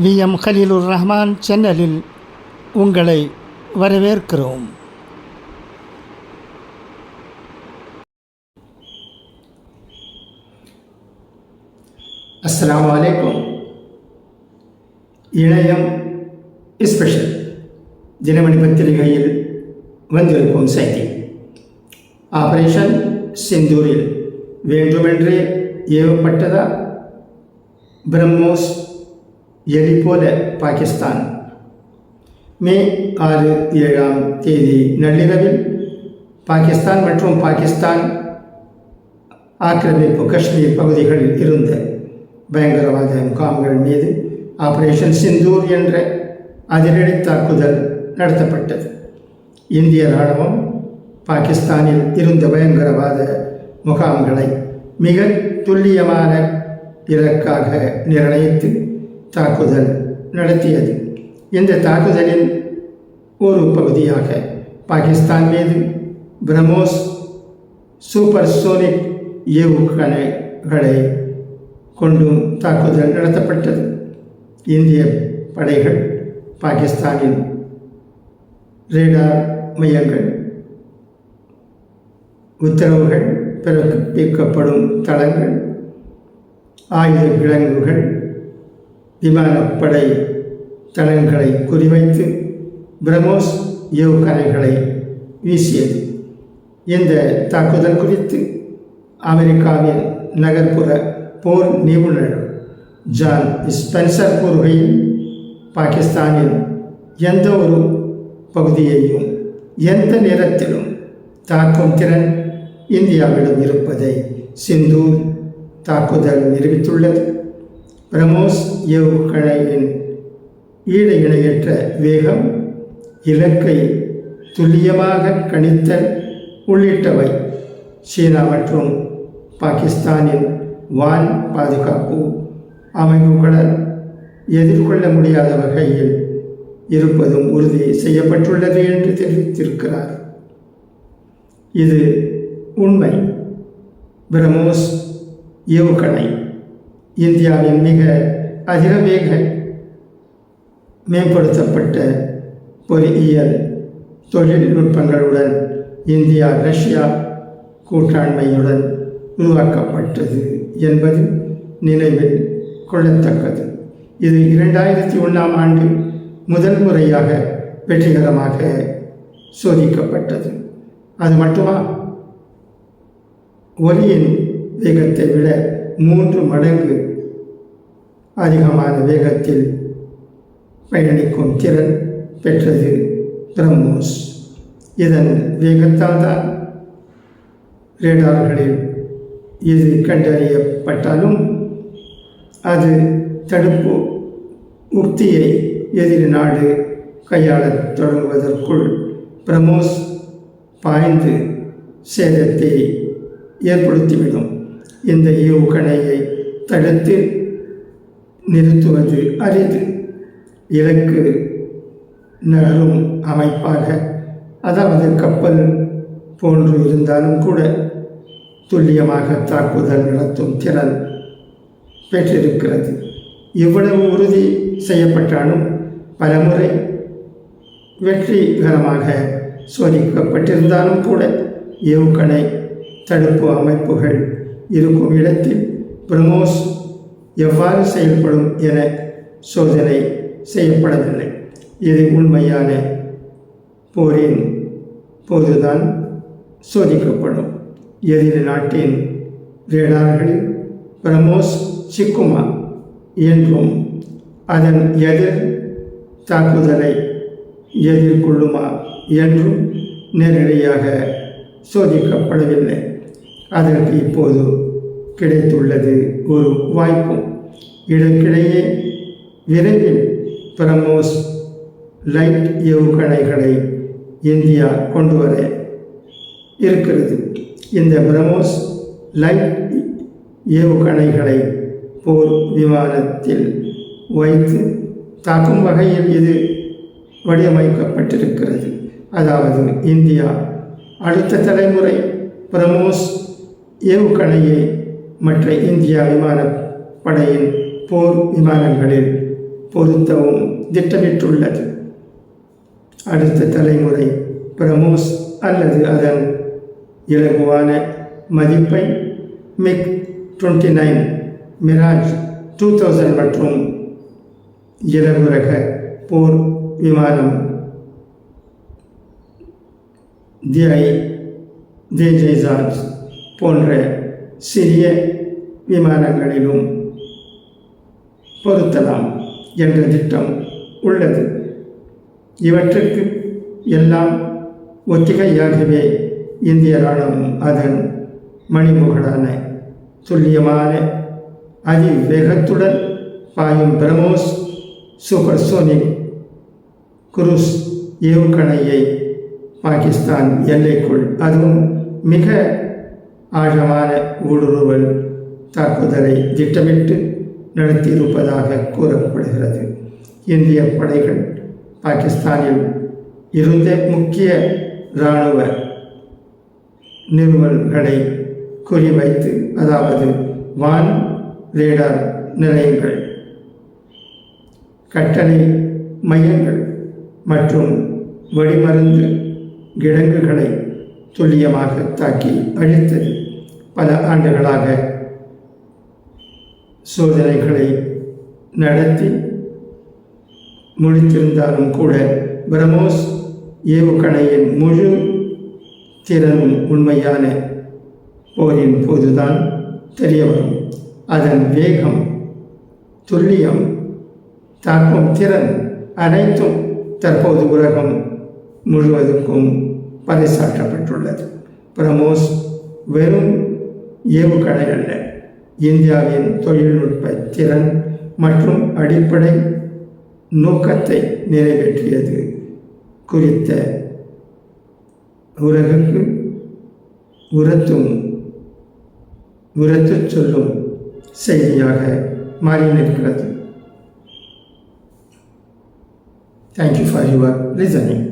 We. M. Haleelur Rahman சேனலில் உங்களை வரவேற்கிறோம். அஸ்லாம் அலைக்கும். இணையம் ஸ்பெஷல் தினமணி பத்திரிகையில் வந்திருக்கும் செய்தி. ஆபரேஷன் செந்தூரில் வேண்டுமென்றே ஏவப்பட்டதா? பிரம்மோஸ் எலி போல பாகிஸ்தான் மே ஆறு ஏழாம் தேதி நள்ளிரவில் பாகிஸ்தான் மற்றும் பாகிஸ்தான் ஆக்கிரமிப்பு காஷ்மீர் பகுதிகளில் இருந்த பயங்கரவாத முகாம்கள் மீது ஆபரேஷன் சிந்தூர் என்ற அதிரடி தாக்குதல் நடத்தப்பட்டது இந்திய இராணுவம் பாகிஸ்தானில் இருந்த பயங்கரவாத முகாம்களை மிக துல்லியமான இலக்காக நிர்ணயித்து தாக்குதல் நடத்தியது. இந்த தாக்குதலின் ஒரு பகுதியாக பாகிஸ்தான் மீது பிரமோஸ் சூப்பர் சோனிக் ஏவுகணைகளை கொண்டும் தாக்குதல் நடத்தப்பட்டது. இந்திய படைகள் பாகிஸ்தானின் ரேடார் மையங்கள் உத்தரவுகள் பிறப்பிக்கப்படும் தளங்கள் ஆயுத கிழங்குகள் விமானப்படை தளங்களை குறிவைத்து பிரமோஸ் ஏவுகணைகளை வீசியது. இந்த தாக்குதல் குறித்து அமெரிக்காவின் நகர்ப்புற போர் நிபுணர் ஜான் ஸ்பென்சர் கூறுகையில் பாகிஸ்தானின் எந்த ஒரு பகுதியையும் எந்த நேரத்திலும் தாக்கும் திறன் இந்தியாவிடம் இருப்பதை சிந்தூர் தாக்குதல் நிரூபித்துள்ளது. பிரமோஸ் ஏவுகணையின் ஈடு இணையற்ற வேகம் இலக்கை துல்லியமாக கணித்த உள்ளிட்டவை. சீனா மற்றும் பாகிஸ்தானின் வான் பாதுகாப்பு அமைப்புகள எதிர்கொள்ள முடியாத வகையில் இருப்பதும் உறுதி செய்யப்பட்டுள்ளது என்று தெரிவித்திருக்கிறார். இது உண்மை. பிரமோஸ் ஏவுகணை. இந்தியாவின் மிக அதிகவேக மேம்படுத்தப்பட்ட பொறியியல் தொழில்நுட்பங்களுடன் இந்தியா ரஷ்யா கூட்டாண்மையுடன் உருவாக்கப்பட்டது என்பது நினைவில் கொள்ளத்தக்கது. இது இரண்டாயிரத்தி ஒன்றாம் ஆண்டு முதல் முறையாக வெற்றிகரமாக சோதிக்கப்பட்டது. அது மட்டுமா? ஒலியின் வேகத்தை விட மூன்று மடங்கு அதிகமான வேகத்தில் பயணிக்கும் திறன் பெற்றது பிரம்மோஸ். இதன் வேகத்தால் தான் ரேடார்களில் இது கண்டறியப்பட்டாலும் அது தடுப்பு உக்தியை எதிரி நாடு கையாளத் தொடங்குவதற்குள் பிரமோஸ் பாய்ந்து சேதத்தை ஏற்படுத்திவிடும். இந்த ஏவுகணையை தடுத்து நிறுத்துவது அரிது. இலக்கு நகரும் அமைப்பாக அதாவது கப்பல் போன்று இருந்தாலும் கூட துல்லியமாக தாக்குதல் நடத்தும் திறன் பெற்றிருக்கிறது. இவ்வளவு உறுதி செய்யப்பட்டாலும் பலமுறை வெற்றிகரமாக சோதிக்கப்பட்டிருந்தாலும் கூட ஏவுகணை தடுப்பு அமைப்புகள் இருக்கும் இடத்தில் பிரமோஸ் எவ்வாறு செயல்படும் என சோதனை செய்யப்படவில்லை. இது உண்மையான போரின் போதுதான் சோதிக்கப்படும். எதிரி நாட்டின் ரேடார்களில் பிரமோஸ் சிக்குமா என்றும் அதன் எதிர் தாக்குதலை எதிர்கொள்ளுமா என்றும் நேரடியாக சோதிக்கப்படவில்லை. அதற்கு இப்போது கிடைத்துள்ளது ஒரு வாய்ப்பும். இதற்கிடையே விரைவில் பிரமோஸ் லைட் ஏவுகணைகளை இந்தியா கொண்டு வர இருக்கிறது. இந்த பிரமோஸ் லைட் ஏவுகணைகளை போர் விமானத்தில் வைத்து தாக்கும் வகையில் இது வடிவமைக்கப்பட்டிருக்கிறது. அதாவது இந்தியா அடுத்த தலைமுறை பிரமோஸ் ஏவுகணையை மற்ற இந்தியா விமானப்படையின் போர் விமானங்களில் பொருத்தவும் திட்டமிட்டுள்ளது. அடுத்த தலைமுறை பிரமோஸ் அல்லது அதன் இலகுவான மதிப்பை MiG twenty nine Mirage two thousand மற்றும் இலகுரக போர் விமானம் திஐ தேஜேசார்ஜ் போன்ற சிறிய விமானங்களிலும் பொருத்தலாம் என்ற திட்டம் உள்ளது. இவற்றுக்கு எல்லாம் ஒத்திகையாகவே இந்திய இராணுவம் அதன் மணிமுகடான துல்லியமான அதிவேகத்துடன் பாயும் பிரமோஸ் சூப்பர்சோனிக் குரூஸ் ஏவுகணையை பாகிஸ்தான் எல்லைக்குள் அதுவும் மிக ஆழமான ஊடுருவல் தாக்குதலை திட்டமிட்டு நடத்தியிருப்பதாக கூறப்படுகிறது. இந்திய படைகள் பாகிஸ்தானில் இருந்த முக்கிய இராணுவ நிறுவல்களை குறிவைத்து அதாவது வான் ரேடார் நிலையங்கள் கட்டளை மையங்கள் மற்றும் வெடிமருந்து கிடங்குகளை துல்லியமாக தாக்கி அழித்தது. பல ஆண்டுகளாக சோதனைகளை நடத்தி முடித்திருந்தாலும் கூட பிரமோஸ் ஏவுகணையின் முழு திறனும் உண்மையான போரின் போதுதான் தெரிய வரும் அதன் வேகம் துல்லியம் தாக்கும் திறன் அனைத்தும் தற்போது உலகம் முழுவதுக்கும் பறைசாற்றப்பட்டுள்ளது. பிரமோஸ் வெறும் ஏவுகணை இந்தியாவின் தொழில்நுட்ப திறன் மற்றும் அடிப்படை நோக்கத்தை நிறைவேற்றியது குறித்த உலகுக்கு உரத்தும் உரத்துச் சொல்லும் செய்தியாக மாறி நிற்கிறது. Thank you for your listening